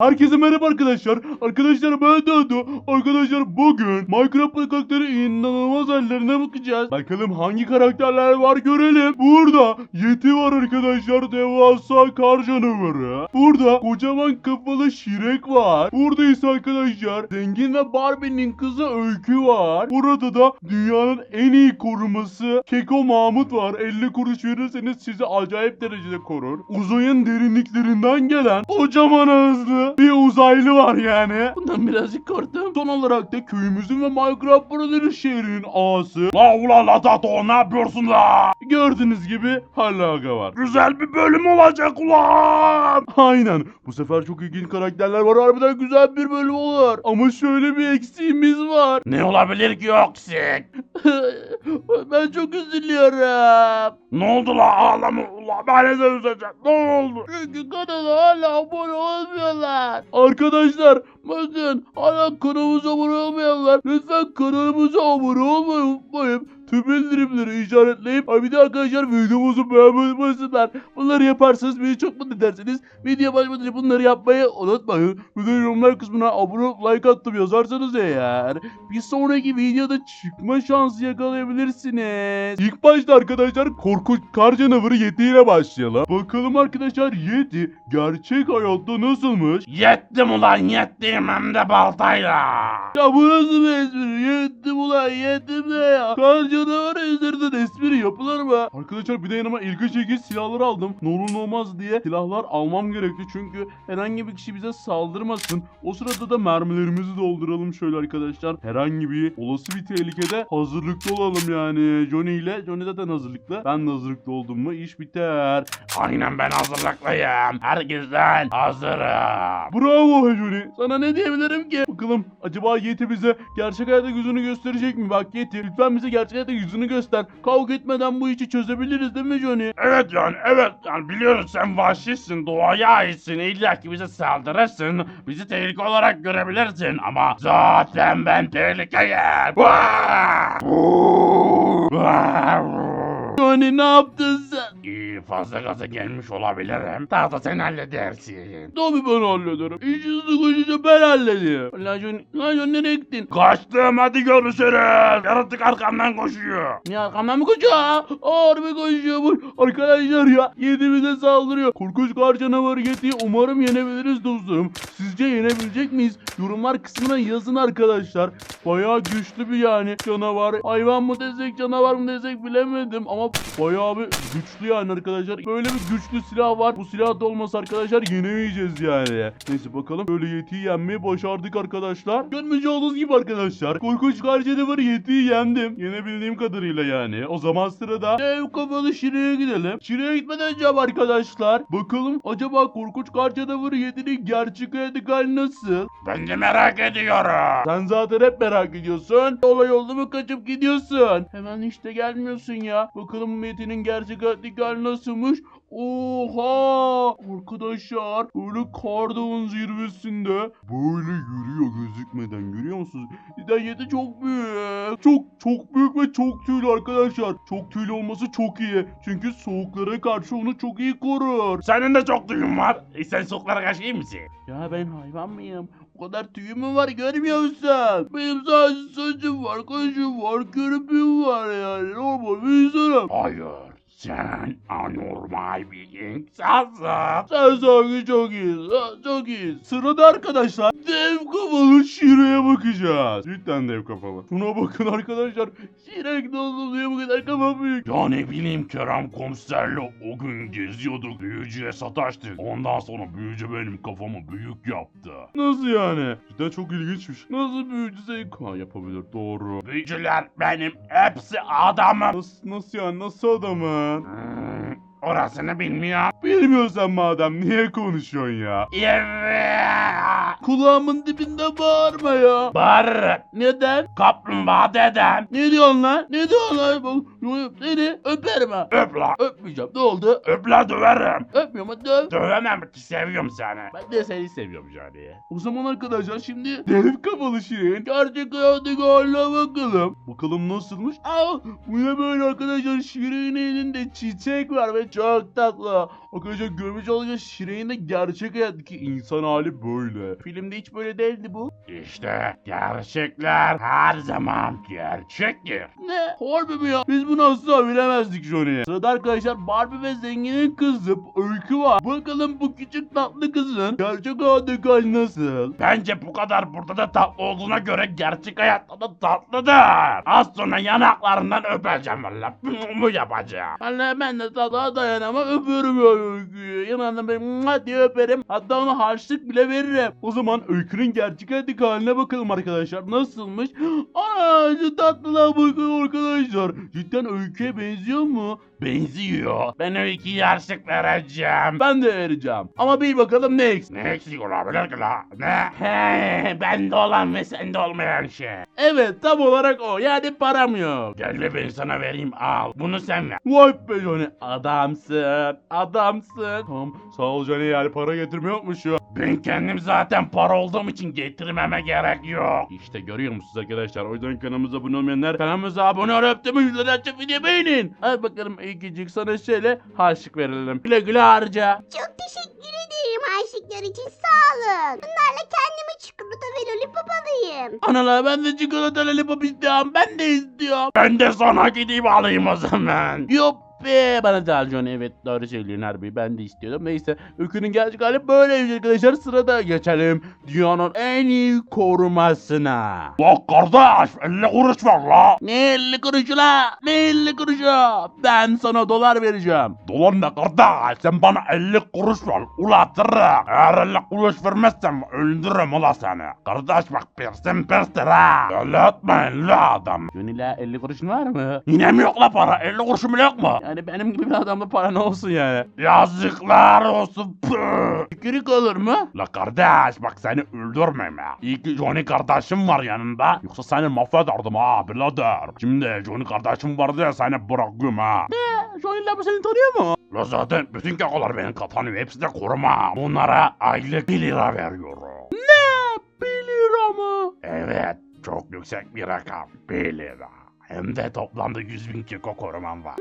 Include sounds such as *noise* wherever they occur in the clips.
Herkese merhaba arkadaşlar. Arkadaşlar ben Dado. Arkadaşlar bugün Minecraft karakterleri inanılmaz hallerine bakacağız. Bakalım hangi karakterler var görelim. Burada Yeti var arkadaşlar. Devasa kar canavarı. Burada kocaman kafalı Şirek var. Burada ise arkadaşlar zengin ve Barbie'nin kızı Öykü var. Burada da dünyanın en iyi koruması Keko Mahmut var. 50 kuruş verirseniz sizi acayip derecede korur. Uzayın derinliklerinden gelen kocaman ağızlı bir uzaylı var yani. Bundan birazcık korktum. Son olarak da köyümüzün ve Minecraft Brothers şehrinin ağası. La ula la tato ne yapıyorsun la? Gördüğünüz gibi Halaga var. Güzel bir bölüm olacak ulan. Aynen. Bu sefer çok ilginç karakterler var. Harbiden güzel bir bölüm olur. Ama şöyle bir eksiğimiz var. Ne olabilir ki eksik? *laughs* ben çok üzülüyorum. Ne oldu la ağlama ula ben de üzüleceğim. Ne oldu? Çünkü kanala hala abone olmuyorlar. Arkadaşlar bakın hala kanalımıza abone olmayanlar lütfen kanalımıza abone olmayı unutmayın. Tüm bildirimleri işaretleyip bir de arkadaşlar videomuzu beğenmeyi unutmasınlar. Bunları yaparsanız beni çok mutlu edersiniz. Video başlamadan önce bunları yapmayı unutmayın. Bir de yorumlar kısmına abone olup like attım yazarsanız eğer bir sonraki videoda çıkma şansı yakalayabilirsiniz. İlk başta arkadaşlar korkunç kar canavarı Yeti ile başlayalım. Bakalım arkadaşlar Yeti gerçek hayatta nasılmış? Yettim ulan yettim hem de baltayla. Ya bu nasıl bir espri? Yettim ulan yettim ne ya? Kar canavarı üzerinden espri yapılır mı? Arkadaşlar bir de yanıma ilginç ilginç silahlar aldım. Ne olur ne olmaz diye silahlar almam gerekti. Çünkü herhangi bir kişi bize saldırmasın. O sırada da mermilerimizi dolduralım şöyle arkadaşlar. Herhangi bir olası bir tehlikede hazırlıklı olalım yani. Johnny ile. Johnny zaten hazırlıklı. Ben de hazırlıklı oldum mu iş biter. Aynen ben hazırlıklıyım. Herkesten hazırım. Bravo Johnny. Sana ne diyebilirim ki? Bakalım acaba Yeti bize gerçek hayatta yüzünü gösterecek mi? Bak Yeti lütfen bize gerçek hayatta yüzünü göster. Kavga etmeden bu işi çözebiliriz değil mi Johnny? Evet yani evet. Yani biliyoruz sen vahşisin doğaya aitsin. İlla ki bize saldırırsın. Bizi tehlike olarak görebilirsin. Ama zaten ben tehlikeyim. Johnny ne yaptın sen? İyi fazla gaza gelmiş olabilirim. Daha da sen halledersin. Tabii ben hallederim. İşi sıkışınca ben hallederim. Lan Johnny nereye gittin? Kaçtım hadi görüşürüz. Yaratık arkamdan koşuyor. Ya arkamdan mı koşuyor? Harbi koşuyormuş. Arkadaşlar ya Yeti bize saldırıyor. Korkunç kar canavarı Yeti'yi umarım yenebiliriz dostlarım. Sizce yenebilecek miyiz? Yorumlar kısmına yazın arkadaşlar. Bayağı güçlü bir yani canavar. Hayvan mı desek canavar mı desek bilemedim ama bayağı bir güçlü yani arkadaşlar. Böyle bir güçlü silah var. Bu silah da olmasa arkadaşlar yenemeyeceğiz yani. Neyse bakalım. Böyle Yeti'yi yenmeyi başardık arkadaşlar. Görmüş olduğunuz gibi arkadaşlar. Korkunç kar canavarı Yeti'yi yendim. Yenebildiğim kadarıyla yani. O zaman sırada dev kafalı Şire'ye gidelim. Şire'ye gitmeden önce arkadaşlar. Bakalım acaba korkunç kar canavarı Yeti'nin gerçek hayattaki hali nasıl? Ben de merak ediyorum. Sen zaten hep merak ediyorsun. Olay oldu mu kaçıp gidiyorsun. Hemen işte gelmiyorsun ya. Bakalım Metin'in gerçek hayattaki hali nasılmış. Oha! Arkadaşlar böyle kar dağın zirvesinde böyle yürüyor gözükmeden görüyor musunuz? Neden yedi çok büyük. Çok çok büyük ve çok tüylü arkadaşlar. Çok tüylü olması çok iyi. Çünkü soğuklara karşı onu çok iyi korur. Senin de çok duyun var. E sen soğuklara karşı iyi misin? Ya ben hayvan mıyım? O kadar tüyüm var görmüyor musun? Benim sadece saçım var, kaşım var, kirpim var yani. Normal bir insanım. Hayır. Sen anormal bir insansın. Sen sanki çok iyisin. Çok iyisin. Sırada arkadaşlar dev kafalı bakacağız. Cidden dev kafalı. Şuna bakın arkadaşlar. Şirek nasıl diye bu kadar kafa büyük. Ya ne bileyim Kerem komiserle o gün geziyorduk. Büyücüye sataştık. Ondan sonra büyücü benim kafamı büyük yaptı. Nasıl yani? Cidden çok ilginçmiş. Nasıl büyücü zevk ha, yapabilir doğru. Büyücüler benim hepsi adamım. Nasıl, nasıl yani nasıl adamın? Hmm, orasını bilmiyor. Bilmiyorsan madem niye konuşuyorsun ya? Evet. Kulağımın dibinde bağırma ya. Bağırırım. Neden? Kaplumbağa dedem. Ne diyorsun lan? Ne diyorsun lan? Yok, Seni öperim ha. Öp la. Öpmeyeceğim. Ne oldu? Öp la döverim. Öpmüyorum hadi döv. Dövemem ki seviyorum seni. Ben de seni seviyorum Johnny. O zaman arkadaşlar şimdi dev kafalı Şirin gerçek hayattaki haline bakalım. Bakalım nasılmış? Aa, bu ne böyle arkadaşlar Şirin'in elinde çiçek var ve çok tatlı. Arkadaşlar görmüş olacağız Şirin'in de gerçek hayattaki insan hali böyle. Filmde hiç böyle değildi bu. İşte gerçekler her zaman gerçektir. Ne? Harbi mi ya? Biz bunu asla bilemezdik Johnny. Sırada arkadaşlar Barbie ve zenginin kızı Öykü var. Bakalım bu küçük tatlı kızın gerçek hayattaki hali nasıl? Bence bu kadar burada da tatlı olduğuna göre gerçek hayatta da tatlıdır. Az sonra yanaklarından öpeceğim valla. Bu yapacağım. Anne ben de tatlığa dayanamam öpüyorum Öykü'yü. Yanından böyle diye öperim. Hatta ona harçlık bile veririm. O zaman Öykü'nün gerçek hayattaki haline bakalım arkadaşlar. Nasılmış? *gasps* Ana şu tatlılığa bakın arkadaşlar. Cidden Öykü'ye benziyor mu? Benziyor. Ben öykü yarışık vereceğim. Ben de vereceğim. Ama bir bakalım ne eksik. Ne eksik olabilir ki la? Ne? He, bende olan ve sende olmayan şey. Evet tam olarak o. Yani param yok. Gel ve ben sana vereyim al. Bunu sen ver. Vay be Johnny. Adamsın. Adamsın. Tamam sağ ol Johnny yani para getirme yokmuş ya. Ben kendim zaten para olduğum için getirmeme gerek yok. İşte görüyor musunuz arkadaşlar? O yüzden kanalımıza abone olmayanlar kanalımıza abone olup da müjdeler açıp video beğenin. Hadi bakalım ilgicik sana şöyle harçlık verelim. Güle güle harca. Çok teşekkür ederim aşıklar için sağ olun. Bunlarla kendime çikolata ve lollipop alayım. Analar ben de çikolata lollipop istiyorum. Ben de istiyorum. Ben de sana gideyim alayım o zaman. Yok be bana da al Johnny evet doğru söylüyorsun harbi ben de istiyordum neyse Öykünün gerçek hali böyleymiş arkadaşlar sırada geçelim dünyanın en iyi korumasına La kardeş 50 kuruş ver la. Ne 50 kuruşu la ne 50 kuruşu ben sana dolar vereceğim Dolar ne kardeş sen bana 50 kuruş ver ula. Eğer 50 kuruş vermezsen öldürürüm ula seni. Kardeş bak persin perstir ha. Öyle etmeyin la adam. La 50 kuruşun var mı? Yine mi yok la para 50 kuruşum bile yok mu? Yani benim gibi bir adamda para ne olsun yani Yazıklar olsun. Tükürük olur mu? La kardeş bak seni öldürmeyeyim ya. İyi ki Johnny kardeşim var yanında. Yoksa seni mahvederdim ha birader. Şimdi Johnny kardeşim var diye seni bırakıyorum ha. Johnny la bu seni tanıyor mu? La zaten bütün kekolar benim katanım hepsi de koruma. Bunlara aylık 1 lira veriyorum. Ne? 1 lira mı? Evet çok yüksek bir rakam 1 lira. Hem de toplamda 100 bin keko korumam var.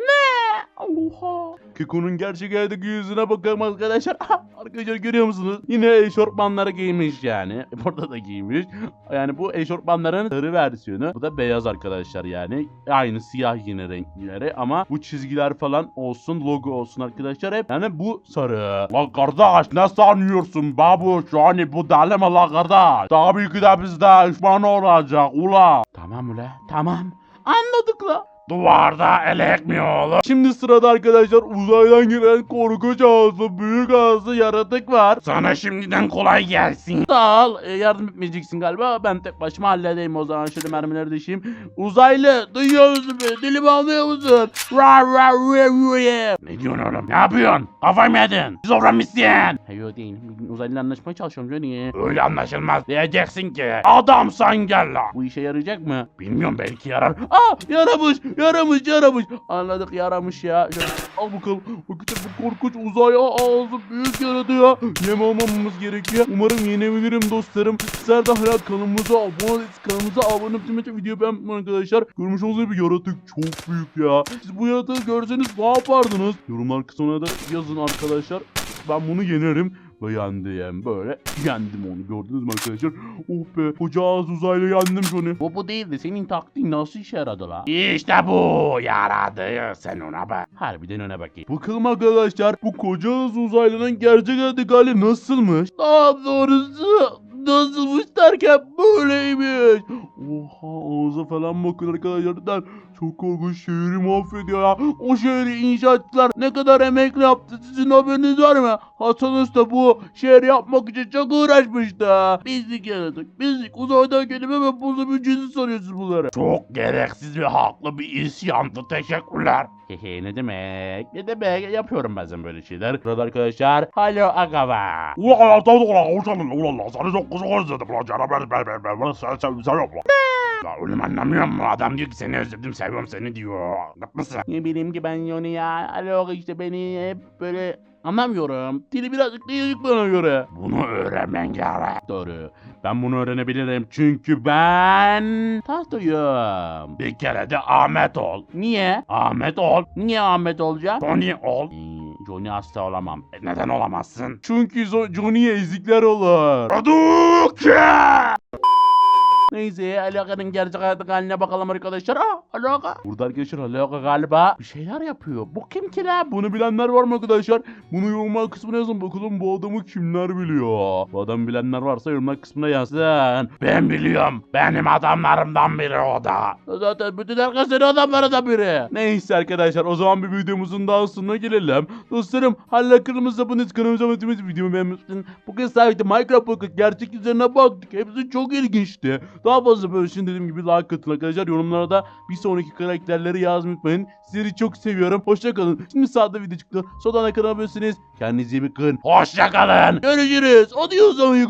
Oha. Keko'nun gerçek hayattaki yüzüne bakalım arkadaşlar. *laughs* arkadaşlar görüyor musunuz? Yine eşortmanları giymiş yani. *laughs* Burada da giymiş. Yani bu eşortmanların sarı versiyonu. Bu da beyaz arkadaşlar yani. Aynı siyah yine renkleri ama bu çizgiler falan olsun logo olsun arkadaşlar hep. Yani bu sarı. La kardeş ne sanıyorsun babuş yani bu deli mi la kardeş? Tabii ki de bizde düşman olacak ula. Tamam ula tamam. Anladık la. Duvarda elek mi oğlum? Şimdi sırada arkadaşlar uzaydan gelen korkunç ağızlı büyük ağızlı yaratık var. Sana şimdiden kolay gelsin. Sağ ol. E, yardım etmeyeceksin galiba. Ben tek başıma halledeyim o zaman. Şöyle mermileri düşeyim. Uzaylı duyuyor musun beni? Dilimi anlıyor musun? Ra ra ra ra. Ne diyorsun oğlum? Ne yapıyorsun? Kafayı mı yedin? Şizofren misin? Hayır değil. Uzaylılarla anlaşmaya çalışıyorum Johnny. Öyle anlaşılmaz. Diyeceksin ki adamsan gel la. Bu işe yarayacak mı? Bilmiyorum belki yarar. Aa yaramış yaramış yaramış. Anladık yaramış ya. Al bakalım. Bakın bu korkunç uzay ağzı büyük yaradı ya. Yem almamamız gerekiyor. Umarım yenebilirim dostlarım. Sizler de hala kanalımıza abone değilseniz kanalımıza abone olup tüm video beğenmeyin arkadaşlar. Görmüş olduğunuz bir yaratık çok büyük ya. Siz bu yaratığı görseniz ne yapardınız? Yorumlar kısmına da yazın arkadaşlar. Ben bunu yenerim. Ve yendim böyle. Yendim onu gördünüz mü arkadaşlar? Oh be koca ağız uzaylı yendim Johnny. Bu bu değildi. Senin taktiğin nasıl işe yaradı la? İşte bu yaradı. Sen ona bak. Harbiden öne bakayım. Bakalım arkadaşlar bu koca ağız uzaylının gerçek adı hali nasılmış? Daha doğrusu nasılmış derken böyleymiş. Oha ağza falan bakın arkadaşlar. Çok korkunç şehri mahvediyor ya. O şehri inşaatçılar ne kadar emek yaptı sizin haberiniz var mı? Hasan Usta bu şehri yapmak için çok uğraşmıştı. Bizlik yaratık. Bizlik uzaydan gelip hemen buzlu büyücüsü sanıyorsunuz bunları. Çok gereksiz ve haklı bir isyandı. Teşekkürler. Hehe ne demek? Ne demek? Yapıyorum bazen böyle şeyler. Burada arkadaşlar Halo Agava. Ulan tamam ulan ulan ulan seni çok kızı özledim lan canım ben ben ben ben ben seni sev seviyorum lan. Ya oğlum anlamıyor musun? Adam diyor ki seni özledim seviyorum seni diyor. Haklısın. Ne bileyim ki ben Yoni ya. Alo işte beni hep böyle anlamıyorum. Dili birazcık değişik bana göre. Bunu öğrenmen gerek. Doğru. Ben bunu öğrenebilirim çünkü ben tahtayım. Bir kere de Ahmet ol. Niye? Ahmet ol. Niye Ahmet olacağım? Tony ol. Ee, Johnny hasta olamam. E, Neden olamazsın? Çünkü Zo- Johnny'ye ezikler olur. Hadouken! Neyse Alaka'nın gerçek hayatı haline bakalım arkadaşlar. Aa Alaka. Burada arkadaşlar Alaka galiba bir şeyler yapıyor. Bu kim ki la? Bunu bilenler var mı arkadaşlar? Bunu yorumlar kısmına yazın bakalım bu adamı kimler biliyor. Bu adamı bilenler varsa yorumlar kısmına yazsın. Ben biliyorum. Benim adamlarımdan biri o da. Zaten bütün herkesin adamlarından biri. Neyse arkadaşlar o zaman bir videomuzun daha sonuna gelelim. Dostlarım hala kanalımıza abone olun, kanalımıza abone videomu beğenmeyi Bugün sadece Minecraft gerçek üzerine baktık. Hepsi çok ilginçti. Daha fazla böyle için dediğim gibi like atın arkadaşlar. Yorumlara da bir sonraki karakterleri yazmayı unutmayın. Sizleri çok seviyorum. Hoşçakalın. Şimdi sağda video çıktı. Soldan da kanala abone Kendinize iyi bakın. Hoşça kalın. Görüşürüz. Adios amigo.